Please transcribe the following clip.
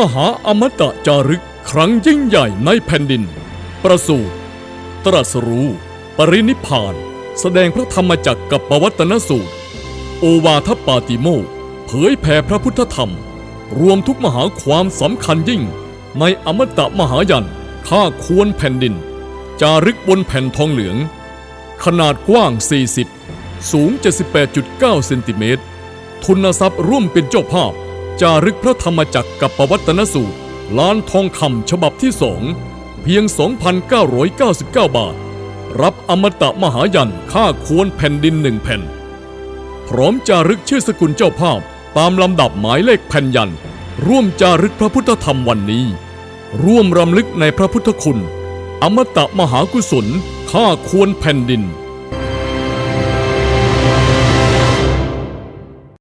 มหาอมตะจารึกครั้งยิ่งใหญ่ในแผ่นดิน ประสูติตรัสรู้ ปรินิพาน แสดงพระธรรมจักรกับปวัตนสูตร โอวาทปาติโมเผยแผ่พระพุทธธรรม รวมทุกมหาความสำคัญยิ่ง ในอมตะมหายันข้าควรแผ่นดิน จารึกบนแผ่นทองเหลือง ขนาดกว้าง 40 สูง 78.9 เซนติเมตร ทุนทรัพย์ร่วมเป็นเจ้าภาพ จารึกพระธรรมจักรกับปวัตนสูตร ล้านทองคำฉบับที่สองเพียง 2,999 บาท รับอมตะมหายันค่าควรแผ่นดินหนึ่งแผ่น พร้อมจารึกชื่อสกุลเจ้าภาพ ตามลำดับหมายเลขแผ่นยัน ร่วมจารึกพระพุทธธรรมวันนี้ ร่วมรำลึกในพระพุทธคุณ อมตะมหากุศลค่าควรแผ่นดิน